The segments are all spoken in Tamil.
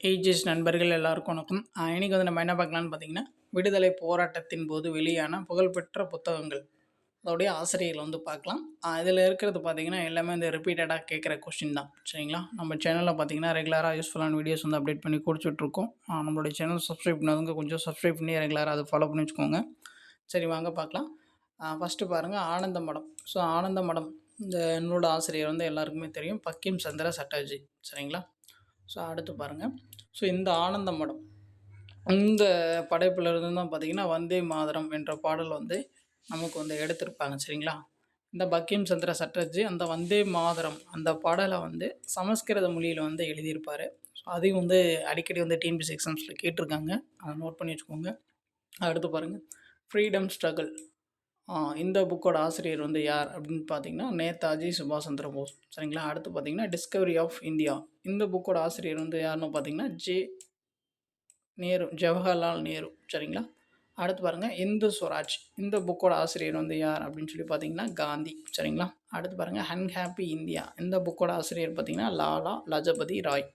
ஏஜஸ் நண்பர்கள் எல்லாருக்கும் வணக்கம். இன்றைக்கி இன்னைக்கு வந்து நம்ம என்ன பார்க்கலாம்னு பார்த்தீங்கன்னா விடுதலை போராட்டத்தின் போது வெளியான புகழ்பெற்ற புத்தகங்கள் அதோடைய ஆசிரியர்கள் வந்து பார்க்கலாம். இதில் இருக்கிறது பார்த்தீங்கன்னா எல்லாமே இந்த ரிப்பீட்டடாக கேட்குற கொஸ்டின் தான். சரிங்களா? நம்ம சேனலில் பார்த்தீங்கன்னா ரெகுலராக யூஸ்ஃபுல்லான வீடியோஸ் வந்து அப்டேட் பண்ணி கொடுத்துட்ருக்கோம் நம்மளுடைய சேனல் சப்ஸ்கிரைப் பண்ணாதவங்க கொஞ்சம் சப்ஸ்கிரைப் பண்ணி ரெகுலராக அதை ஃபாலோ பண்ணி வச்சுக்கோங்க. சரி வாங்க பார்க்கலாம். ஃபஸ்ட்டு பாருங்கள் ஆனந்த மடம். ஸோ ஆனந்த மடம் இந்த நூலோட ஆசிரியர் வந்து எல்லாருக்குமே தெரியும். பக்கிம் சந்திர சட்டர்ஜி. சரிங்களா? ஸோ அடுத்து பாருங்கள் ஸோ இந்த ஆனந்த மடம். இந்த படைப்பிலிருந்து தான் பார்த்தீங்கன்னா வந்தே மாதரம் என்ற பாடல் வந்து நமக்கு வந்து எடுத்திருப்பாங்க சரிங்களா? இந்த பக்கிம் சந்திர சட்டர்ஜி அந்த வந்தே மாதரம் அந்த பாடலை வந்து சமஸ்கிருத மொழியில் வந்து எழுதியிருப்பார். ஸோ அதையும் வந்து அடிக்கடி வந்து டிஎன்பிசி எக்ஸாம்ஸில் கேட்டிருக்காங்க. அதை நோட் பண்ணி வச்சுக்கோங்க. அடுத்து பாருங்கள் ஃப்ரீடம் ஸ்ட்ரகிள் இந்த புக்கோட ஆசிரியர் வந்து யார் அப்படின்னு பார்த்தீங்கன்னா நேதாஜி சுபாஷ் சந்திர போஸ். சரிங்களா? அடுத்து பார்த்தீங்கன்னா டிஸ்கவரி ஆஃப் இந்தியா இந்த புக்கோட ஆசிரியர் வந்து யாருன்னு பார்த்தீங்கன்னா ஜே நேரு ஜவஹர்லால் நேரு. சரிங்களா? அடுத்து பாருங்கள் இந்து ஸ்வராஜ் இந்த புக்கோட ஆசிரியர் வந்து யார் அப்படின்னு சொல்லி பார்த்தீங்கன்னா காந்தி. சரிங்களா? அடுத்து பாருங்கள் அன்ஹாப்பி இந்தியா இந்த புக்கோட ஆசிரியர் பார்த்தீங்கன்னா லாலா லஜபதி ராய்.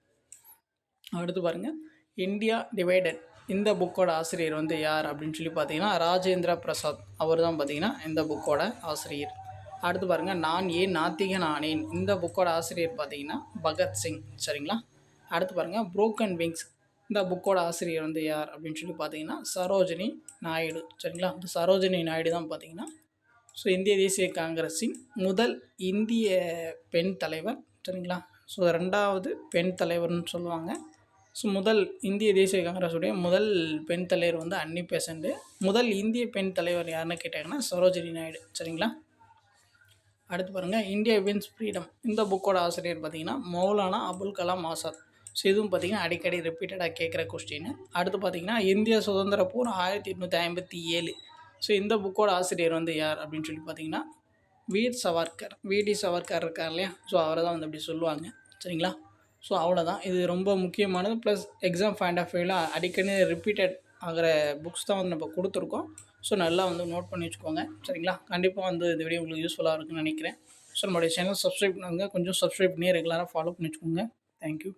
அடுத்து பாருங்கள் இந்தியா டிவைடட் இந்த புக்கோட ஆசிரியர் வந்து யார் அப்படின்னு சொல்லி பார்த்தீங்கன்னா ராஜேந்திர பிரசாத். அவர் தான் பார்த்தீங்கன்னா இந்த புக்கோட ஆசிரியர். அடுத்து பாருங்கள் நான் ஏன் நாத்திகன் ஆனேன்? இந்த புக்கோட ஆசிரியர் பார்த்தீங்கன்னா பகத்சிங் சரிங்களா? அடுத்து பாருங்கள் புரோக்கன் விங்ஸ் இந்த புக்கோட ஆசிரியர் வந்து யார் அப்படின்னு சொல்லி பார்த்தீங்கன்னா சரோஜினி நாயுடு சரிங்களா? இந்த சரோஜினி நாயுடு தான் பார்த்தீங்கன்னா ஸோ இந்திய தேசிய காங்கிரஸின் முதல் இந்திய பெண் தலைவர் சரிங்களா? ஸோ ரெண்டாவது பெண் தலைவர்னு சொல்லுவாங்க. ஸோ முதல் இந்திய தேசிய காங்கிரஸுடைய முதல் பெண் தலைவர் வந்து அன்னி பெசண்ட் முதல் இந்திய பெண் தலைவர் யாருன்னு கேட்டாங்கன்னா சரோஜினி நாயுடு. சரிங்களா? அடுத்து பாருங்கள் இந்தியா வின்ஸ் ஃப்ரீடம். இந்த புக்கோட ஆசிரியர் பார்த்தீங்கன்னா மௌலானா அபுல் கலாம் ஆசாத். ஸோ இதுவும் பார்த்தீங்கன்னா அடிக்கடி ரிப்பீட்டடாக கேட்குற கொஸ்டின் அடுத்து பார்த்தீங்கன்னா இந்திய சுதந்திர போர் ஆயிரத்தி எட்நூற்றி ஐம்பத்தி ஏழு. ஸோ இந்த புக்கோட ஆசிரியர் வந்து யார் அப்படின்னு சொல்லி பார்த்தீங்கன்னா வீர் சவார்கர். விடி சவார்கர் இருக்கார் இல்லையா? ஸோ அவரை தான் வந்து அப்படி சொல்லுவாங்க. சரிங்களா? ஸோ அவ்வளோதான் இது ரொம்ப முக்கியமானது. ப்ளஸ் எக்ஸாம் ஃபைண்ட் ஆஃப் வியூவில் அடிக்கடி ரிப்பீட்டட் ஆகிற புக்ஸ் தான் வந்து நம்ம கொடுத்துருக்கோம். ஸோ நல்லா வந்து நோட் பண்ணி வச்சுக்கோங்க. சரிங்களா? கண்டிப்பாக வந்து இந்த வீடியோ உங்களுக்கு யூஸ்ஃபுல்லாக இருக்குன்னு நினைக்கிறேன். ஸோ நம்மளுடைய சேனல் சப்ஸ்கிரைப் பண்ணுங்கள் கொஞ்சம் சப்ஸ்கிரைப் பண்ணி ரெகுலராக ஃபாலோ பண்ணி வச்சுக்கோங்க தேங்க்யூ